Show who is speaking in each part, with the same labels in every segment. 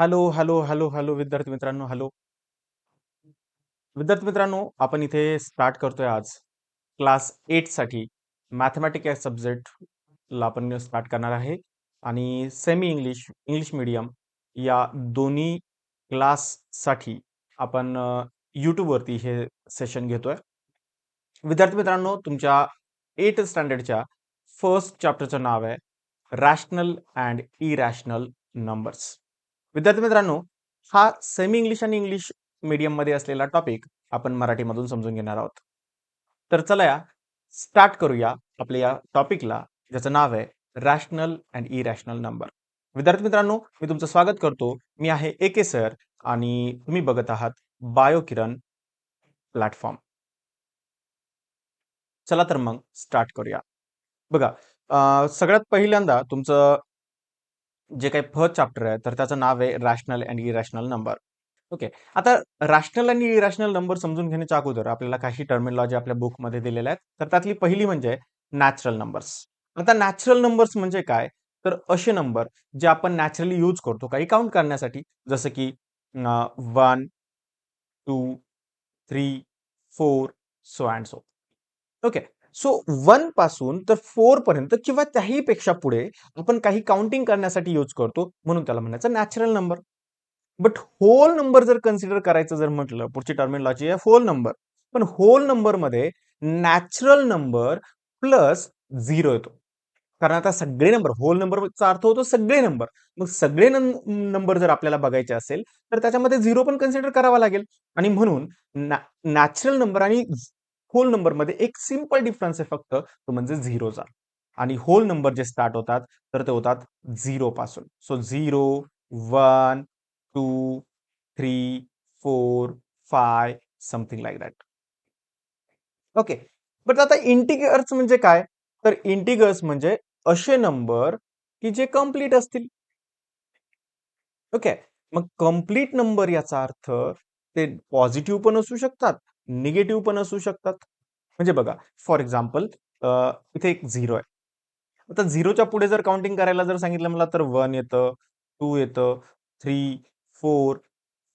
Speaker 1: Hello, hello, hello, hello विद्यार्थी मित्रांनो, hello. विद्यार्थी मित्रांनो, आपण इथे स्टार्ट करतोय आज क्लास एटसाठी मॅथमॅटिक या सब्जेक्टला आपण स्टार्ट करणार आहे आणि सेमी इंग्लिश, इंग्लिश मीडियम या दोन्ही क्लाससाठी आपण यूट्यूबवरती हे सेशन घेतोय. विद्यार्थी मित्रांनो, तुमच्या एट स्टँडर्डच्या फर्स्ट चॅप्टरचं नाव आहे रॅशनल अँड इरॅशनल नंबर्स. विद्यार्थी मित्रांनो, हा सेमी इंग्लिश आणि इंग्लिश मीडियममध्ये असलेला टॉपिक आपण मराठीमधून समजून घेणार आहोत. तर चला या स्टार्ट करूया आपल्या या टॉपिकला ज्याचं नाव आहे रॅशनल अँड इरॅशनल नंबर. विद्यार्थी मित्रांनो, मी तुमचं स्वागत करतो. मी आहे ए के सर आणि तुम्ही बघत आहात बायो किरण प्लॅटफॉर्म. चला तर मग स्टार्ट करूया. बघा सगळ्यात पहिल्यांदा तुमचं जे काही फर्स्ट चॅप्टर आहे तर त्याचं नाव आहे rational and irrational number. Okay. आता रॅशनल आणि इरॅशनल नंबर समजून घेण्याच्या अगोदर आपल्याला काही टर्मिनॉलॉजी आपल्या बुकमध्ये दिलेल्या आहेत. तर त्यातली पहिली म्हणजे नॅचरल नंबर्स. आता नॅचरल नंबर्स म्हणजे काय? तर असे नंबर जे आपण नॅचरली यूज करतो काही काउंट करण्यासाठी जसं की one two three four so and so. Okay. So वनपासून तर फोर पर्यंत किंवा त्याही पेक्षा पुढे आपण काही काउंटिंग करण्यासाठी यूज करतो म्हणून त्याला म्हणायचं natural number. But whole number जर कन्सिडर करायचं जर म्हटलं पुढची टर्मिनॉलॉजी आहे होल नंबर. पण होल नंबरमध्ये नॅचरल नंबर प्लस झिरो येतो. कारण आता सगळे नंबर होल नंबरचा अर्थ होतो सगळे नंबर. मग सगळे नंबर जर आपल्याला बघायचे असेल तर त्याच्यामध्ये झिरो पण कन्सिडर करावा लागेल आणि म्हणून नॅचरल नंबर आणि होल नंबरमध्ये एक सिंपल डिफरन्स आहे फक्त तो म्हणजे झिरोचा आणि होल नंबर जे स्टार्ट होतात तर ते होतात झिरो पासून. So 0, 1, 2, 3, 4, 5 something like that. Okay. But आता इंटिगर्स म्हणजे काय? तर इंटिगर्स म्हणजे असे नंबर की जे कंप्लीट असतील. ओके. मग कंप्लीट नंबर याचा अर्थ ते पॉझिटिव्ह पण असू शकतात, निगेटिव्ह पण असू शकतात. म्हणजे बघा फॉर एक्झाम्पल इथे एक झिरो आहे. आता झिरोच्या पुढे जर काउंटिंग करायला जर सांगितलं मला तर वन येतं, टू येतं, 3, 4,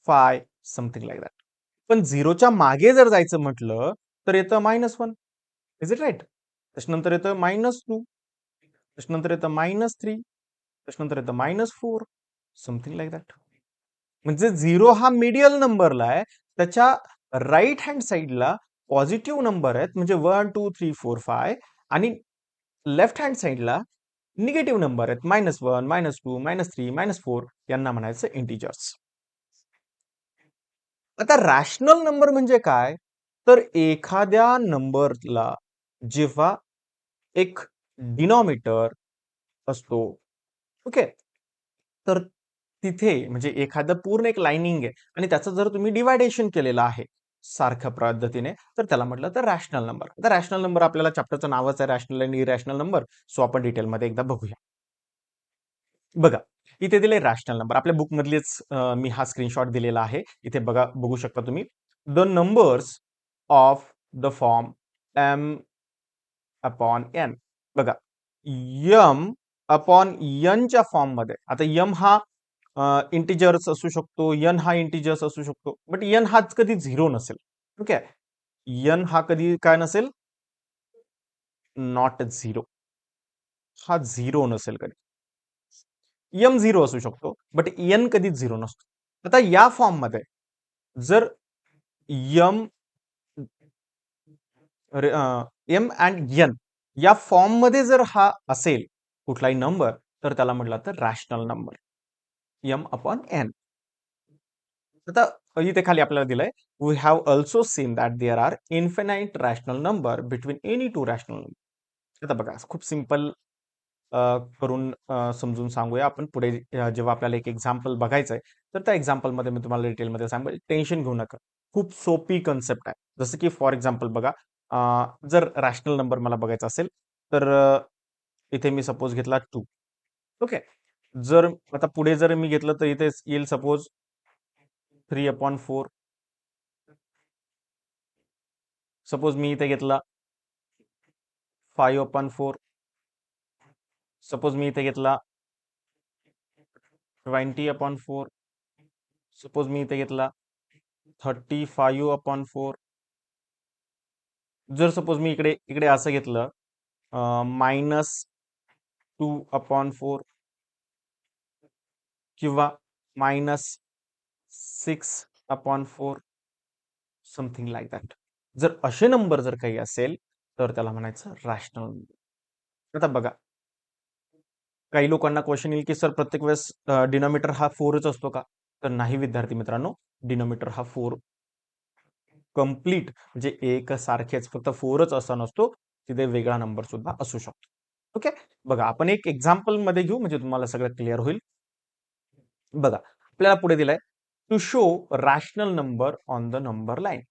Speaker 1: 5 समथिंग लाईक दॅट. पण झिरोच्या मागे जर जायचं म्हटलं तर येतं minus one is it right त्याच्यानंतर येतं मायनस टू त्याच्यानंतर येतं मायनस थ्री त्याच्यानंतर येतं minus four something like that. म्हणजे झिरो हा मिडियल नंबरला आहे. त्याच्या राईट हँड साइडला पॉझिटिव्ह नंबर आहेत म्हणजे 1, 2, 3, 4, 5 आणि लेफ्ट हँड साइडला निगेटिव्ह नंबर आहेत -1, -2, -3, -4 यांना म्हणायचं इंटिजर्स. आता रॅशनल नंबर म्हणजे काय? तर एखाद्या नंबरला जेव्हा एक डिनॉमिटर असतो. ओके. तर तिथे म्हणजे एखादं पूर्ण एक लाइनिंग आहे आणि त्याचं जर तुम्ही डिवायडेशन केलेलं आहे सारख्या पद्धतीने तर त्याला म्हटलं तर रॅशनल नंबर. तर रॅशनल नंबर आपल्याला चॅप्टरचं नावच आहे रॅशनल आणि इरॅशनल नंबर. सो आपण डिटेलमध्ये एकदा बघूया. बघा इथे दिले रॅशनल नंबर आपल्या बुक मधलेच मी हा स्क्रीनशॉट दिलेला आहे. इथे बघा बघू शकता तुम्ही. The numbers of the form M upon N बघा यम अपॉन यनच्या फॉर्ममध्ये फॉर्ममध्ये आता यम हा इंटिजर्स असू शकतो, यन हा इंटिजर्स असू शकतो. बट यन हाच कधी झिरो नसेल. ओके. यन हा कधी काय नसेल? नॉट झिरो हा झिरो नसेल कधी. यम झिरो असू शकतो, बट यन कधीच झिरो नसतो. आता या फॉर्ममध्ये जर यम एम अँड यन या फॉर्ममध्ये जर हा असेल कुठलाही नंबर तर त्याला म्हटलं तर rational number. M upon N आता इथे खाली आपल्याला दिलंय we have also seen that there are infinite rational number between any two rational number. आता बघा खूप सिंपल करून समजून सांगूया आपण पुढे जेव्हा आपल्याला एक एक्झाम्पल बघायचंय तर त्या एक्झाम्पलमध्ये मी तुम्हाला डिटेलमध्ये सांगेल टेन्शन घेऊ नका. खूप सोपी कन्सेप्ट आहे. जसं की फॉर एक्झाम्पल बघा जर रॅशनल नंबर मला बघायचा असेल तर इथे मी सपोज घेतला टू ओके. जर आता पुढे जर मी घेतलं तर इथे येईल suppose three upon four suppose मी इथे घेतला फाईव्ह अपॉन फोर सपोज मी इथे घेतला 20 अपॉन फोर सपोज मी इथे घेतला थर्टी फाईव्ह अपॉन फोर जर सपोज मी इकडे इकडे असं घेतलं मायनस टू अपॉन फोर किंवा minus six upon four something like that जर असे नंबर जर काही असेल तर त्याला म्हणायचं रॅशनल आता बघा. काही लोकांना क्वेश्चन येईल की सर प्रत्येक वेळेस डिनोमीटर हा फोरच असतो का? तर नाही विद्यार्थी मित्रांनो. डिनोमीटर हा फोर कंप्लीट म्हणजे एक सारखेच फक्त फोरच असा नसतो. तिथे वेगळा नंबर सुद्धा असू शकतो. ओके बघा आपण एक एक्झाम्पलमध्ये घेऊ म्हणजे तुम्हाला सगळं क्लिअर होईल. बघा आपल्याला पुढे दिलाय to show rational number on the number line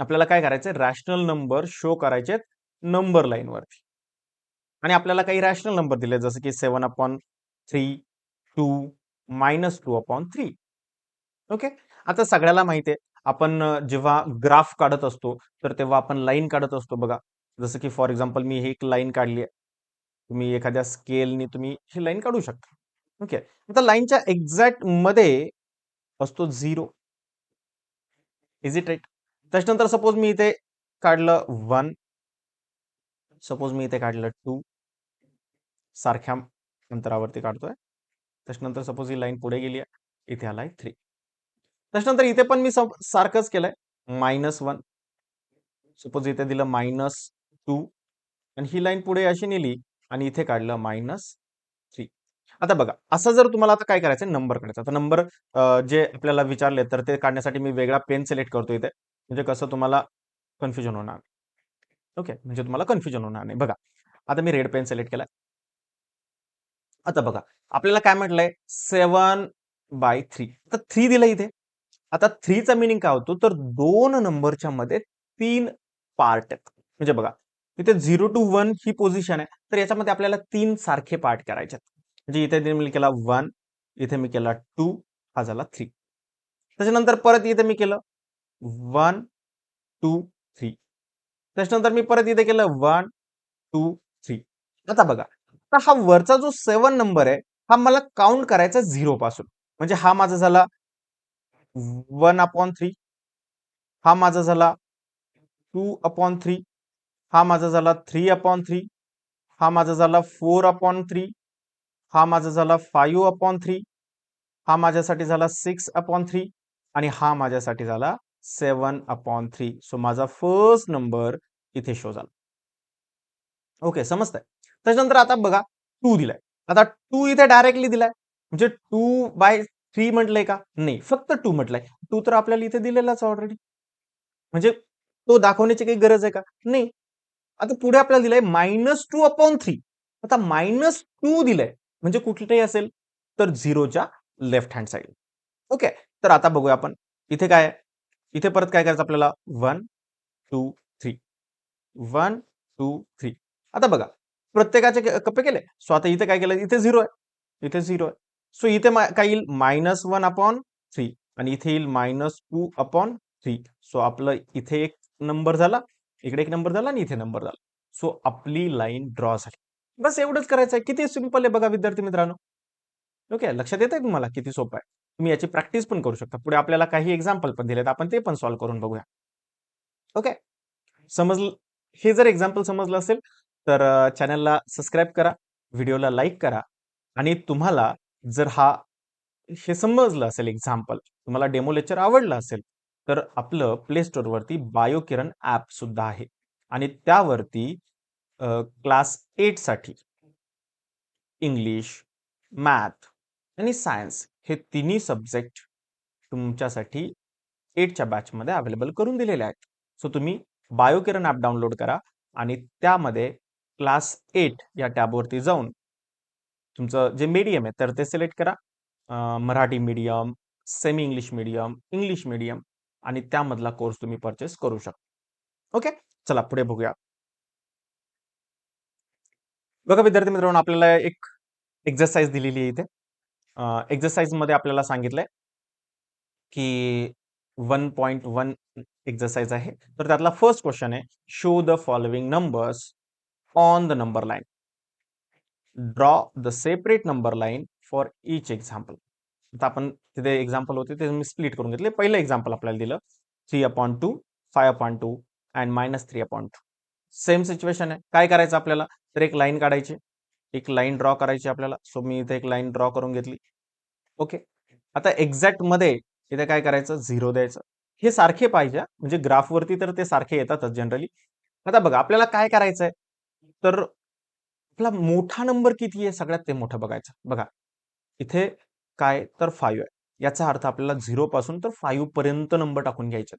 Speaker 1: आपल्याला काय करायचंय? रॅशनल नंबर शो करायचे नंबर लाईन वरती. आणि आपल्याला काही रॅशनल नंबर दिले जसं की seven upon three two minus two upon three okay आता सगळ्याला माहिती आहे आपण जेव्हा ग्राफ काढत असतो तर तेव्हा आपण लाईन काढत असतो बघा. जसं की फॉर एक्झाम्पल मी ही एक लाईन काढली आहे. तुम्ही एखाद्या स्केलनी तुम्ही ही लाईन काढू शकता. ओके. आता लाईनच्या एक्झॅक्टमध्ये असतो झिरो. इज इट राईट त्याच्यानंतर सपोज मी इथे काढलं वन सपोज मी इथे काढलं टू सारख्या अंतरावरती काढतोय. त्याच्यानंतर सपोज ही लाईन पुढे गेली आहे. इथे आलाय थ्री त्याच्यानंतर इथे पण मी सारखंच केलंय. मायनस वन सपोज इथे दिलं मायनस टू आणि ही लाईन पुढे अशी नेली आणि इथे काढलं मायनस आता बघा असं जर तुम्हाला आता काय करायचं नंबर काढायचा. आता नंबर जे आपल्याला विचारले तर ते काढण्यासाठी मी वेगळा पेन सिलेक्ट करतो इथे. म्हणजे कसं तुम्हाला कन्फ्युजन होणार ओके? म्हणजे तुम्हाला कन्फ्युजन होणार नाही. बघा आता मी रेड पेन सिलेक्ट केला आता बघा आपल्याला काय म्हटलंय? Seven by three. आता थ्री दिलं इथे. आता थ्रीचा मिनिंग काय होतो? तर दोन नंबरच्या मध्ये तीन पार्ट. म्हणजे बघा इथे झिरो टू वन ही पोझिशन आहे. तर याच्यामध्ये आपल्याला तीन सारखे पार्ट करायचे म्हणजे इथे मी केला वन इथे मी केला टू हा झाला थ्री. त्याच्यानंतर परत इथे मी केलं वन टू थ्री. त्याच्यानंतर मी परत इथे केलं वन टू थ्री. आता बघा आता हा वरचा जो सेवन नंबर आहे हा मला काउंट करायचा झिरो पासून. म्हणजे हा माझा झाला वन अपॉन थ्री. हा माझा झाला टू अपॉन थ्री. हा माझा झाला थ्री अपॉन थ्री. हा माझा झाला फोर अपॉन थ्री. हा माझा झाला फाईव्ह अपॉन थ्री हा माझ्यासाठी झाला सिक्स अपॉन थ्री आणि हा माझ्यासाठी झाला सेवन अपॉन थ्री सो माझा फर्स्ट नंबर इथे शो झाला. ओके समजतंय? त्याच्यानंतर आता बघा टू दिलाय. आता टू इथे डायरेक्टली दिलाय. म्हणजे टू बाय थ्री म्हटलंय का? नाही फक्त टू म्हटलंय. टू तर आपल्याला इथे दिलेलाच ऑलरेडी म्हणजे तो दाखवण्याची काही गरज आहे का? नाही. आता पुढे आपल्याला दिलंय मायनस टू अपॉन थ्री आता मायनस टू दिलंय. म्हणजे कुठलंही असेल तर झिरोच्या लेफ्ट हँड साईड ओके तर आता बघूया आपण. इथे काय इथे परत काय करायचं आपल्याला? One two three one two three आता बघा. प्रत्येकाचे कप्पे केले. सो आता इथे काय केलं? इथे झिरो आहे. इथे झिरो आहे. सो इथे काय येईल? मायनस वन अपॉन थ्री आणि इथे येईल minus two upon three so आपलं इथे एक नंबर झाला इकडे एक नंबर झाला आणि इथे नंबर झाला. सो आपली लाईन ड्रॉ झाली. बस एवढंच करायचं आहे. किती सिंपल आहे बघा विद्यार्थी मित्रांनो. ओके लक्षात येत आहे तुम्हाला? किती सोपं आहे. तुम्ही याची प्रॅक्टिस पण करू शकता. पुढे आपल्याला काही एक्झाम्पल पण दिलेत. आपण ते पण सॉल्व्ह करून बघूया. ओके समजलं हे जर एक्झाम्पल समजलं असेल तर चॅनलला सबस्क्राईब करा व्हिडिओला लाईक करा आणि तुम्हाला जर हा हे समजलं असेल एक्झाम्पल तुम्हाला डेमो लेक्चर आवडलं असेल तर आपलं प्ले स्टोअरवरती बायोकिरण ॲप सुद्धा आहे. आणि त्यावरती क्लास एटसाठी इंग्लिश मॅथ आणि सायन्स हे तिन्ही सब्जेक्ट तुमच्यासाठी एटच्या बॅचमध्ये अवेलेबल करून दिलेले आहेत. सो तुम्ही बायोकिरण ॲप डाउनलोड करा आणि त्यामध्ये क्लास एट या टॅबवरती जाऊन तुमचं जे मीडियम आहे तर ते सिलेक्ट करा. Marathi medium semi English medium English medium आणि त्यामधला कोर्स तुम्ही परचेस करू शकता. ओके? चला पुढे बघूया. बघा विद्यार्थी मित्रांनो आपल्याला एक एक्झरसाइज दिलेली आहे इथे. एक्झरसाइजमध्ये आपल्याला सांगितलंय की वन पॉइंट वन एक्झरसाइज आहे. तर त्यातला फर्स्ट क्वेश्चन आहे show the following numbers on the number line draw the separate number line for each example आता आपण तिथे एक्झाम्पल होते ते मी स्प्लिट करून घेतले. पहिलं एक्झाम्पल आपल्याला दिलं three upon two five upon two and minus three upon two same situation आहे. काय करायचं आपल्याला? तर एक लाईन काढायची. एक लाईन ड्रॉ करायची आपल्याला. सो मी इथे एक लाईन ड्रॉ करून घेतली. ओके. आता एक्झॅक्टमध्ये इथे काय करायचं? झिरो द्यायचं. हे सारखे पाहिजे. म्हणजे ग्राफवरती तर ते सारखे येतातच जनरली. आता बघा आपल्याला काय करायचं आहे तर आपला मोठा नंबर किती आहे? सगळ्यात ते मोठं बघायचं. बघा. इथे काय? तर फाईव्ह आहे. याचा अर्थ आपल्याला झिरो पासून तर फाईव्ह पर्यंत नंबर टाकून घ्यायचे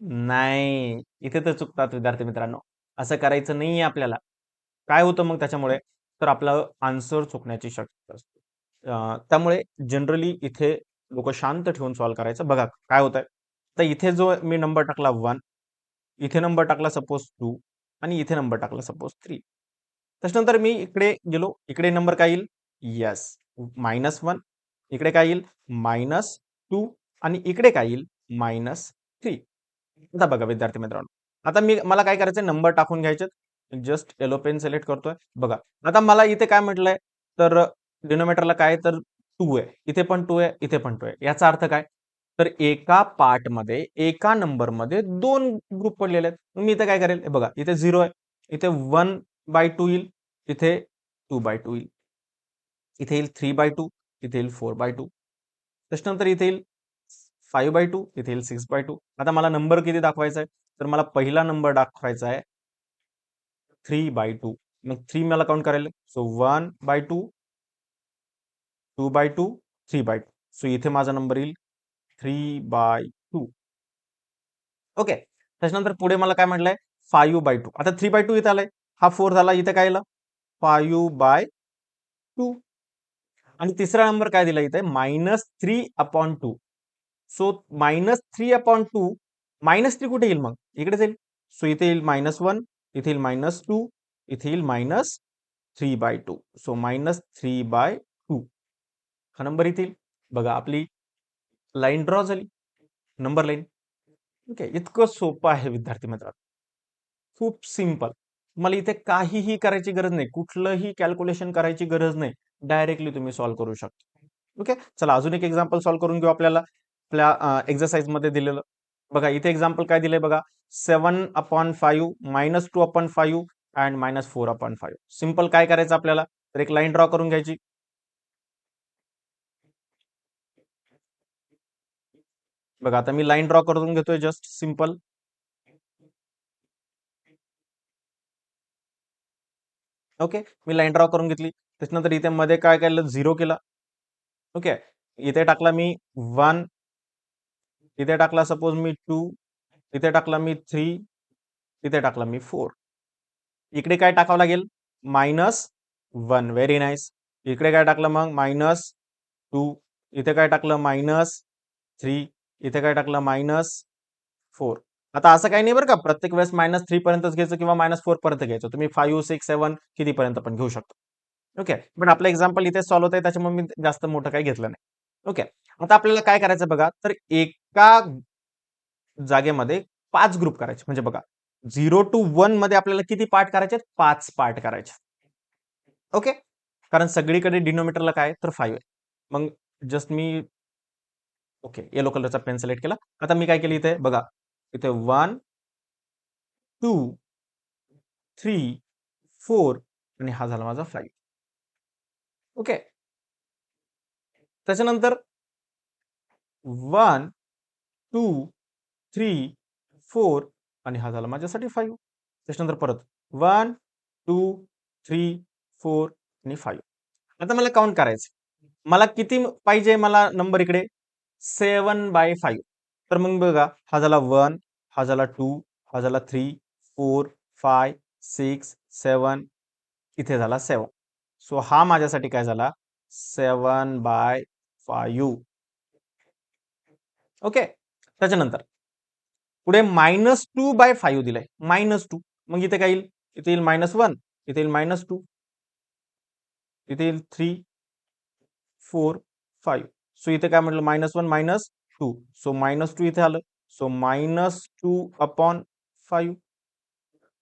Speaker 1: नाही. इथे तर चुकतात विद्यार्थी मित्रांनो. असं करायचं नाहीये आपल्याला. काय होतं मग त्याच्यामुळे? तर आपलं आन्सर चुकण्याची शक्यता असते. त्यामुळे जनरली इथे लोक शांत ठेवून सॉल्व्ह करायचं. बघा काय होत आहे तर इथे जो मी नंबर टाकला वन इथे नंबर टाकला सपोज टू आणि इथे नंबर टाकला सपोज थ्री त्याच्यानंतर मी इकडे गेलो. इकडे नंबर काय येईल? यस मायनस वन इकडे काय येईल? मायनस टू आणि इकडे काय येईल? मायनस थ्री आता बघा विद्यार्थी मित्रांनो. आता मी मला काय करायचं नंबर टाकून घ्यायचे जस्ट येलो पेन सिलेक्ट करतोय. बघा आता मला इथे काय म्हटलंय? तर डिनोमीटरला काय तर टू आहे. इथे पण टू आहे इथे पण टू आहे. याचा अर्थ काय? तर एका पार्टमध्ये एका नंबरमध्ये दोन ग्रुप पडलेले आहेत. मी इथे काय करेल? बघा इथे झिरो आहे. इथे वन बाय टू येईल. इथे टू बाय टू येईल. इथे येईल थ्री बाय टू इथे येईल फोर बाय टू त्याच्यानंतर इथे येईल फाईव्ह बाय टू इथे येईल सिक्स बाय टू. आता मला नंबर किती दाखवायचा आहे? तर मला पहिला नंबर दाखवायचा आहे थ्री बाय टू. मग थ्री मला काउंट करायला so one by two two by two three by two. So इथे माझा नंबर येईल थ्री बाय टू. ओके. त्याच्यानंतर पुढे मला काय म्हटलंय? Five by two. आता थ्री बाय टू इथे आलाय. हा फोर झाला इथे काय आलं? Five by two. आणि तिसरा नंबर काय दिला इथे? Minus three upon two. So minus three upon two minus three कुठे येईल मग? इकडे येईल. सो इथे येईल मायनस वन इथे येईल मायनस टू इथे येईल minus three by two so minus three by two हा नंबर येतील बघा आपली लाईन ड्रॉ झाली. नंबर लाईन ओके इतकं सोपं आहे विद्यार्थी मित्रांनो. खूप सिंपल मला इथे काहीही करायची गरज नाही. कुठलंही कॅल्क्युलेशन करायची गरज नाही. डायरेक्टली तुम्ही सॉल्व्ह करू शकता. ओके चला अजून एक एक्झाम्पल सॉल्व्ह करून घेऊ आपल्याला. आपल्या एक्झरसाइजमध्ये दिलेलं. बघा इथे एक्झाम्पल काय दिलंय बघा. Seven upon five minus two upon five and minus four upon five simple काय करायचं आपल्याला? तर एक लाईन ड्रॉ करून घ्यायची. बघा आता मी लाईन ड्रॉ करून घेतोय जस्ट सिंपल ओके मी लाईन ड्रॉ करून घेतली. त्याच्यानंतर इथे मध्ये काय केलं? झिरो केला. ओके इथे टाकला मी वन तिथे टाकला सपोज मी टू इथे टाकला मी थ्री तिथे टाकला मी फोर इकडे काय टाकावं लागेल? मायनस वन व्हेरी नाईस इकडे काय टाकलं मग? मायनस टू इथे काय टाकलं? मायनस थ्री इथे काय टाकलं? मायनस फोर आता असं काही नाही बरं का? प्रत्येक वेळेस मायनस थ्री पर्यंतच घ्यायचं किंवा मायनस फोर पर्यंत घ्यायचं. तुम्ही फाईव्ह सिक्स सेव्हन कितीपर्यंत पण घेऊ शकतो. ओके पण आपलं एक्झाम्पल इथे सॉल्व्ह होत आहे त्याच्यामुळे मी जास्त मोठं काही घेतलं नाही. ओके आता आपल्याला काय करायचं बघा? तर एक जागेमध्ये पाच ग्रुप करायचे? म्हणजे बघा झिरो टू वनमध्ये आपल्याला किती पार्ट करायचे पाच पार्ट करायचे ओके कारण सगळीकडे डिनोमीटरला काय तर फाईव्ह आहे. मग जस्ट मी ओके येलो कलरचा पेन सिलेक्ट केला. आता मी काय केलं इथे? बघा इथे वन टू थ्री फोर आणि हा झाला माझा फाईव्ह ओके त्याच्यानंतर वन टू थ्री फोर आणि हा झाला माझ्यासाठी फाईव्ह त्याच्यानंतर परत वन टू थ्री फोर आणि फाईव्ह आता मला काउंट करायचं मला किती पाहिजे मला नंबर इकडे? सेवन बाय फाईव्ह तर मग बघा हा झाला वन हा झाला टू हा झाला three four five six seven इथे झाला सेवन सो हा माझ्यासाठी काय झाला? सेवन बाय फायू ओके त्याच्यानंतर पुढे मायनस टू बाय फाईव्ह दिलाय. मायनस टू मग इथे काय येईल? इथे येईल मायनस वन इथे येईल मायनस टू इथे येईल थ्री फोर फाईव्ह सो इथे काय म्हटलं? Minus one minus two so minus two इथे आलं. So minus two upon five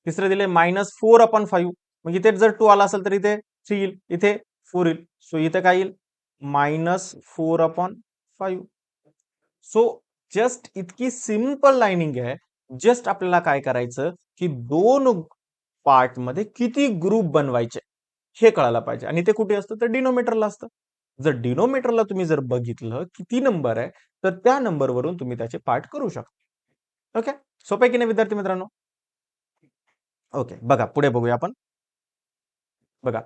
Speaker 1: तिसरं दिले मायनस फोर अपॉन फाईव्ह मग इथे जर टू आला असेल तर इथे थ्री येईल. इथे फोर येईल. सो इथे काय येईल? Minus four upon five so just इतकी सिंपल लाइनिंग आहे. जस्ट आपल्याला काय करायचं की दोन पार्टमध्ये किती ग्रुप बनवायचे हे कळायला पाहिजे. आणि ते कुठे असतं? तर डिनोमीटरला असतं. जर डिनोमीटरला तुम्ही जर बघितलं किती नंबर आहे तर त्या नंबरवरून तुम्ही त्याचे पार्ट करू शकता. ओके? सोपे की नाही विद्यार्थी मित्रांनो? ओके बघा पुढे बघूया आपण. बघा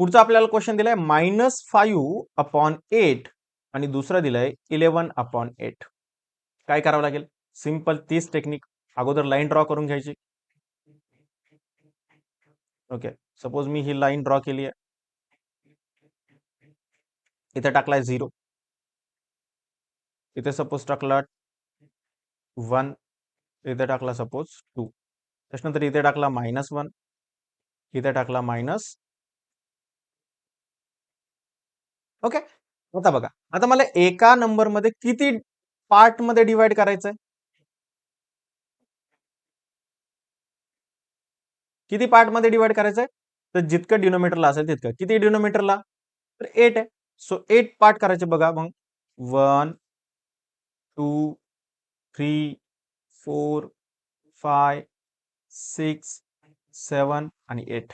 Speaker 1: पुढचा आपल्याला क्वेश्चन दिलाय मायनस फाईव्ह अपॉन एट आणि दुसरा दिलाय इलेव्हन अपॉन एट काय करावं लागेल? सिंपल तीच टेक्निक अगोदर लाईन ड्रॉ करून घ्यायची. ओके सपोज मी ही लाईन ड्रॉ केली आहे. इथे टाकलाय झिरो इथे सपोज टाकला वन इथे टाकला सपोज टू त्याच्यानंतर इथे टाकला मायनस वन इथे टाकला मायनस ओके आता बघा. आता मला एका नंबरमध्ये किती पार्टमध्ये डिवाइड करायचंय. किती पार्टमध्ये डिवाइड करायचंय? तर जितकं डिनोमीटरला असेल तितकं. किती डिनोमीटरला? तर एट आहे. सो एट पार्ट करायचे बघा मग. One two three four five six seven आणि एट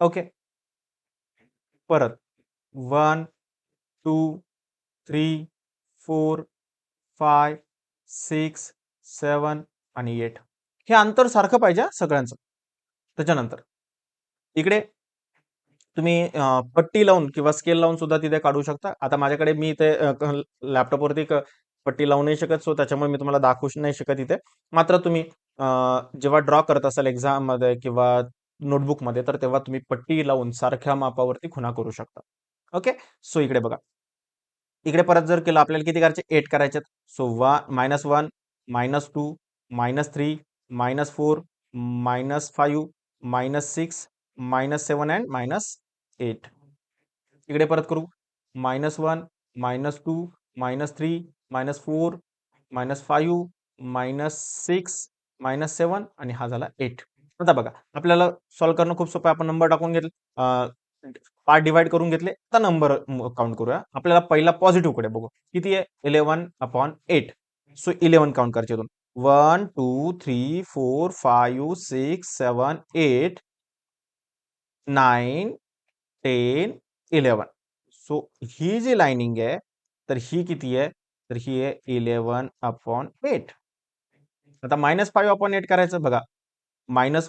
Speaker 1: ओके परत. One two three four five six seven आणि एट. हे अंतर सारखं पाहिजे सगळ्यांचं. त्याच्यानंतर इकडे तुम्ही पट्टी लावून किंवा स्केल लावून सुद्धा तिथे काढू शकता. आता माझ्याकडे मी इथे लॅपटॉपवरती पट्टी लावू नाही शकत सो त्याच्यामुळे मी तुम्हाला दाखवू नाही शकत इथे. मात्र तुम्ही जेव्हा ड्रॉ करत असाल एक्झाममध्ये किंवा नोटबुकमध्ये तर तेव्हा तुम्ही पट्टी लावून सारख्या मापावरती खुणा करू शकता. ओके सो इकडे बघा. इकडे परत जर केलं आपल्याला किती करायचे? एट करायचे सो वा minus one minus two minus three minus four minus five minus six minus seven and minus eight इकडे परत करू. Minus one minus two minus three minus four minus five minus six minus seven आणि हा झाला eight आता बघा आपल्याला solve करणं खूप सोपं आहे. आपण नंबर टाकून घेतले. पार्ट डिवाइड आता नंबर काउंट करूया. आपल्याला पहिला पॉझिटिव्ह कडे बघू? किती आहे? Eleven upon eight so eleven count दोन. One two three four five six seven eight nine ten eleven so ही जी लाइनिंग ही किती आहे? तर ही इलेवन अपॉन एट आता मायनस फाईव्ह अपॉन एट करायचं बघा.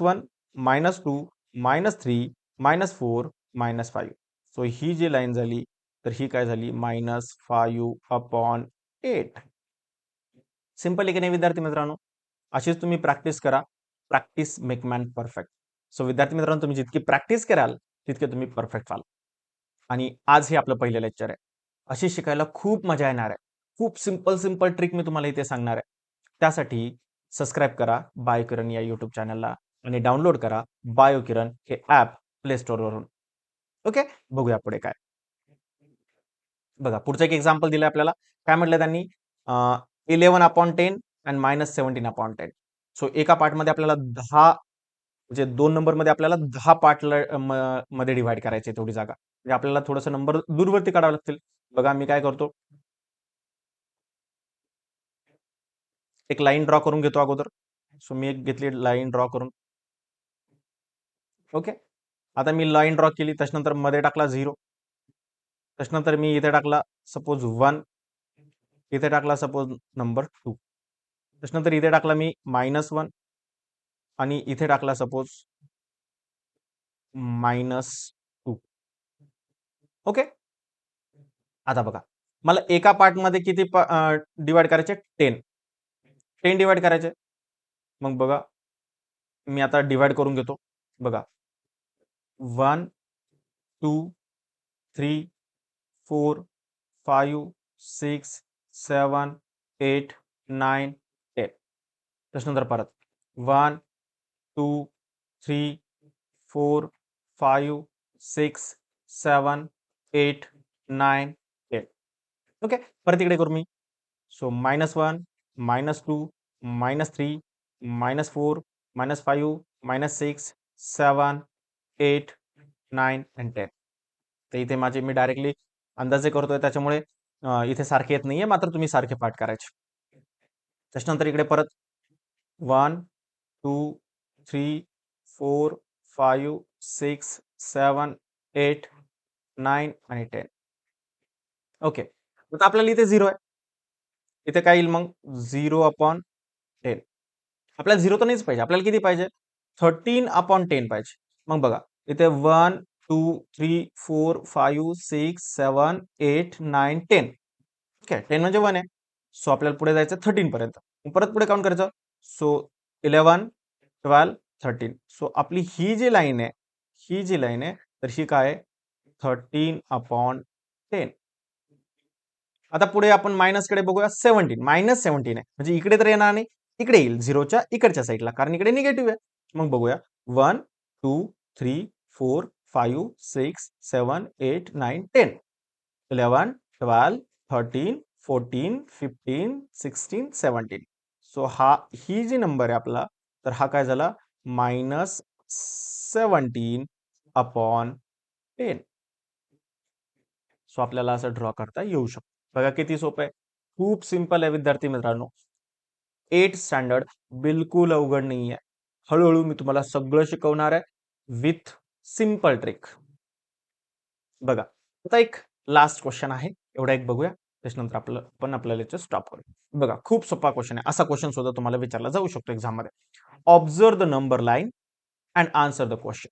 Speaker 1: One minus two minus three minus four minus five so ही जी लाईन झाली तर ही काय झाली? Minus five upon eight simple आहे की नाही विद्यार्थी मित्रांनो? अशीच तुम्ही प्रॅक्टिस करा. Practice make man perfect so विद्यार्थी मित्रांनो तुम्ही जितकी प्रॅक्टिस कराल तितके तुम्ही परफेक्ट व्हाल. आणि आज हे आपलं पहिलं लेक्चर आहे. अशी शिकायला खूप मजा येणार आहे. खूप सिंपल सिंपल ट्रिक मी तुम्हाला इथे सांगणार आहे. त्यासाठी सबस्क्राईब करा बायो किरण या युट्यूब चॅनलला आणि डाउनलोड करा बायो किरण हे ॲप प्ले स्टोरवरून ओके? बघूया पुढे काय. बघा पुढचं एक एक्झाम्पल दिलं आपल्याला. काय म्हटलं त्यांनी? Eleven upon ten and minus seventeen upon ten so एका पार्टमध्ये आपल्याला दहा म्हणजे दोन नंबरमध्ये आपल्याला दहा पार्टमध्ये डिवाइड करायचे तेवढी जागा. म्हणजे आपल्याला थोडंसं नंबर दूरवरती काढावं लागतील. बघा मी काय करतो? एक लाईन ड्रॉ करून घेतो अगोदर. सो मी एक घेतली लाईन ड्रॉ करून. ओके? आता मी लाईन ड्रॉ केली त्याच्यानंतरमध्ये टाकला झिरो त्याच्यानंतर मी इथे टाकला सपोज वन इथे टाकला सपोज नंबर टू त्याच्यानंतर इथे टाकला मी मायनस वन आणि इथे टाकला सपोज मायनस टू ओके आता बघा. मला एका पार्टमध्ये किती डिवाइड करायचे? टेन टेन डिवाइड करायचे? मग बघा. मी आता डिवाइड करून घेतो. बघा. One, two, three, four, five, six, seven, eight nine ten. त्याच्यानंतर परत one, two, three, four, five, six, seven, eight, nine, ten. Okay, परत इकडे करू मी। So minus one, minus two, minus three, minus four, minus five minus six, seven eight nine and ten तर इथे माझे मी directly अंदाजे करतोय त्याच्यामुळे इथे सारखे येत नाहीये मात्र तुम्ही सारखे पाठ करायचे. त्याच्यानंतर इकडे परत one two three four five six seven eight nine आणि टेन ओके आता आपल्याला इथे झिरो आहे. इथे काय येईल मग? झिरो अपॉन टेन आपल्याला झिरो तर नाहीच पाहिजे. आपल्याला किती पाहिजे? थर्टीन अपॉन टेन पाहिजे. मग बघा इथे one two three four five six seven eight nine ten. Okay ten म्हणजे वन आहे. सो आपल्याला पुढे जायचं थर्टीन पर्यंत. मग परत पुढे काउंट करायचं. So eleven twelve thirteen. So आपली ही जी लाईन आहे ही जी लाईन आहे तर ही काय थर्टीन अपॉन टेन. आता पुढे आपण मायनसकडे बघूया सेव्हन्टीन. मायनस सेव्हन्टीन आहे. म्हणजे इकडे तर येणार नाही. इकडे येईल. झिरोच्या इकडच्या साईडला कारण इकडे निगेटिव्ह आहे. मग बघूया. One two, three, four, five, six, seven, eight, nine, ten. Eleven, twelve, thirteen, fourteen, fifteen, sixteen, seventeen. So हा, ही जी नंबर आहे आपला, तर हा काय झाला? Minus seventeen upon ten. So असं ड्रॉ करता येऊ शकतो. बघा सोपं आहे. खूप सिंपल आहे विद्यार्थी मित्रांनो. एट स्टँडर्ड बिलकुल अवघड नाही आहे हळूहळू मी तुम्हाला सगळं शिकवणार आहे. With simple trick. बघा आता एक लास्ट क्वेश्चन आहे. एवढा एक बघूया. त्याच्यानंतर आपलं पण आपल्याला लेक्चर स्टॉप करू. बघा खूप सोपा क्वेश्चन आहे. असा क्वेश्चन सुद्धा तुम्हाला विचारला जाऊ शकतो एक्झाममध्ये. Observe the number line and answer the question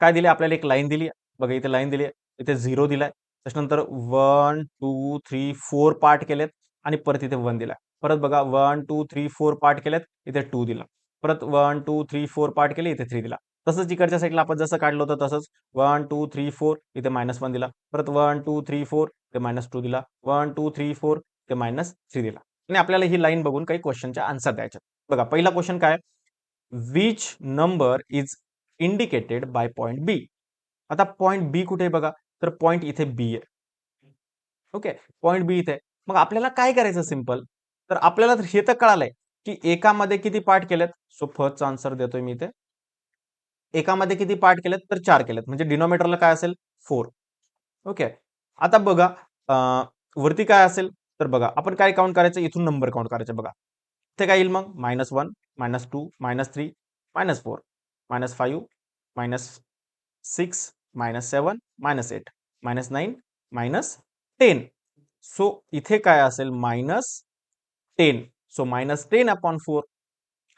Speaker 1: काय दिले आपल्याला एक लाईन दिली बघा इथे लाईन दिली इथे झिरो दिलाय. त्याच्यानंतर one two three four part केलेत. आणि परत इथे वन दिलाय. परत बघा one two three four part केलेत. इथे टू दिला. परत one two three four part केले. इथे थ्री दिला. तसंच इकडच्या साईडला आपण जसं काढलं होतं तसंच वन टू थ्री फोर इथे मायनस वन दिला. परत वन टू थ्री फोर ते मायनस टू दिला. वन टू थ्री फोर ते मायनस थ्री दिला. आणि आपल्याला ही लाईन बघून काही क्वेश्चनचे आन्सर द्यायचे बघा पहिला क्वेश्चन काय? Which number is indicated by point B आता पॉईंट बी कुठे आहे बघा? तर पॉईंट इथे बी आहे. ओके पॉईंट बी इथे. मग आपल्याला काय करायचं सिंपल तर आपल्याला हे तर कळालंय की एकामध्ये किती पार्ट केलेत? सो फर्स्टचा आन्सर देतोय मी इथे. एकामध्ये किती पार्ट केलेत तर चार केलेत. म्हणजे डिनॉमिनेटरला काय असेल? फोर. ओके. आता बघा वरती काय असेल? तर बघा आपण काय काउंट करायचं? इथून नंबर काउंट करायचे बघा. ते काय येईल मग? Minus one minus two minus three minus four minus five minus six minus seven minus eight minus nine minus ten so इथे काय असेल? Minus ten so minus ten upon four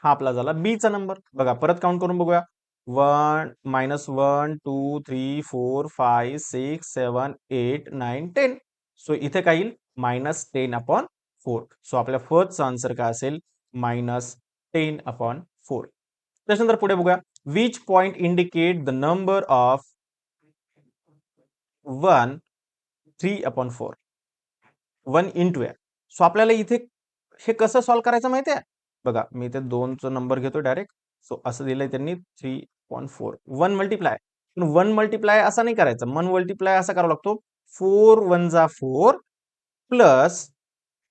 Speaker 1: हा आपला झाला बीचा नंबर बघा परत काउंट करून बघूया. One minus one two three four five six seven eight nine ten so इथे काय येईल? Minus ten upon four so आपल्या फर्स्टचा आन्सर काय असेल? मायनस टेन अपॉन फोर त्याच्यानंतर पुढे बघूया. Which point indicate the number of one three upon four one into two so आपल्याला इथे हे कसं सॉल्व्ह करायचं माहिती आहे बघा मी इथे दोनचा नंबर घेतो डायरेक्ट सो असं दिलंय त्यांनी three point four one multiply पण वन मल्टिप्लाय असा नाही करायचं. वन मल्टिप्लाय असा करावा लागतो. फोर वन जा फोर प्लस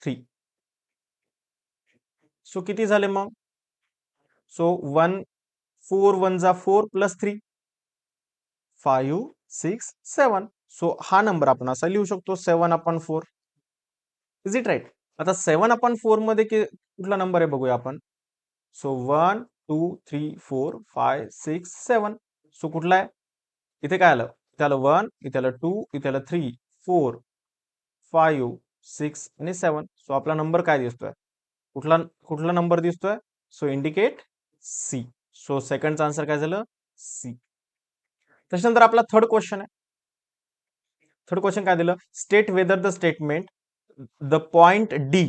Speaker 1: थ्री सो किती झाले मग? सो वन फोर वन जा four plus three five six seven so हा नंबर आपण असा लिहू शकतो. Seven upon four is it right आता सेवन अपॉन फोरमध्ये कुठला नंबर आहे बघूया आपण. So one two three four five six seven. So कुठला आहे? इथे काय आलं? इथे आलं वन इथे आलं टू इथे आलं थ्री फोर फाईव्ह सिक्स आणि सेवन. सो आपला नंबर काय दिसतोय? कुठला कुठला नंबर दिसतोय? So indicate C. सो सेकंडचा आन्सर काय झालं? सी. त्याच्यानंतर आपला थर्ड क्वेश्चन आहे. थर्ड क्वेश्चन काय दिलं? State whether the statement the point D.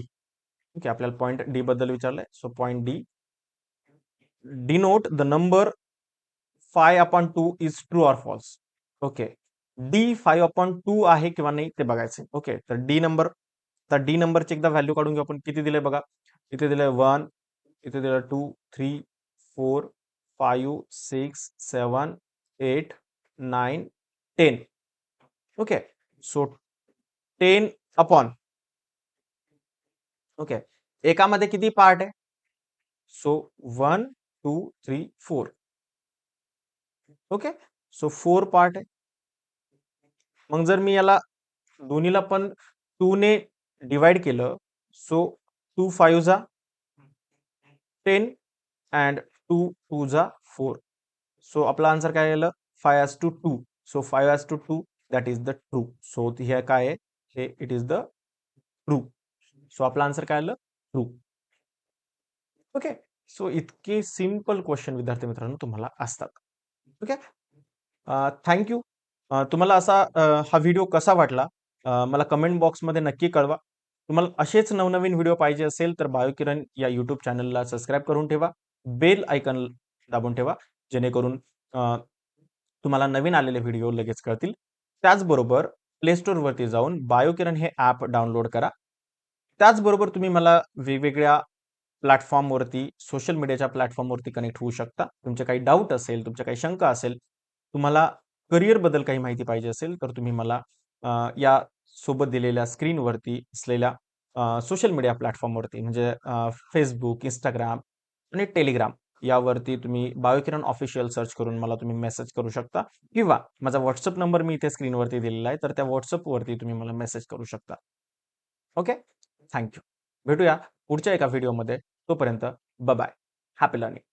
Speaker 1: Okay आपल्याला पॉइंट डी बद्दल विचारलंय. So point D denote the number five upon two is true or false okay D five upon two आहे किंवा नाही ते बघायचे. ओके तर डी नंबर तर D नंबरची एकदा व्हॅल्यू काढून घेऊ आपण. किती दिलंय बघा? इथे दिलंय वन इथे दिलं two three four five six seven eight nine ten okay so ten upon okay एकामध्ये किती पार्ट आहे? So one two three four. Okay? So four part आहे. मग जर मी याला दोन्हीला पण टू ने डिवाइड केलं सो टू फाईव्ह जा टेन अँड टू टू जा फोर. सो आपला आन्सर काय आलं five S two two. So five S two two that is the true. So हे काय आहे? हे it is the true. So आपला आन्सर काय आलं? ट्रू. ओके? सो इतके सिंपल क्वेश्चन विद्यार्थी मित्रांनो तुम्हाला असतात. ओके? थँक्यू तुम्हाला असा हा व्हिडिओ कसा वाटला? मला कमेंट बॉक्समध्ये नक्की कळवा. तुम्हाला असेच नवनवीन व्हिडिओ पाहिजे असेल तर बायोकिरण या यूट्यूब चॅनलला सबस्क्राईब करून ठेवा. बेल आयकन दाबून ठेवा जेणेकरून तुम्हाला नवीन आलेले व्हिडिओ लगेच कळतील. त्याचबरोबर प्ले स्टोअरवरती जाऊन बायोकिरण हे ॲप डाउनलोड करा. त्याचबरोबर तुम्ही मला वेगवेगळ्या प्लॅटफॉर्मवरती सोशल मीडियाच्या प्लॅटफॉर्मवरती कनेक्ट होऊ शकता. तुमचे काही डाऊट असेल तुमच्या काही शंका असेल तुम्हाला करिअरबद्दल काही माहिती पाहिजे असेल तर तुम्ही मला या सोबत दिलेल्या स्क्रीनवरती असलेल्या सोशल मीडिया प्लॅटफॉर्मवरती म्हणजे फेसबुक इंस्टाग्राम आणि टेलिग्राम यावरती तुम्ही बायोकिरण ऑफिशियल सर्च करून मला तुम्ही मेसेज करू शकता. किंवा माझा व्हॉट्सअप नंबर मी इथे स्क्रीनवरती दिलेला आहे तर त्या व्हॉट्सअपवरती तुम्ही मला मेसेज करू शकता. ओके? Thank you. भेटूया. पुढच्या एका व्हिडिओमध्ये. तोपर्यंत बाय हॅपी लर्निंग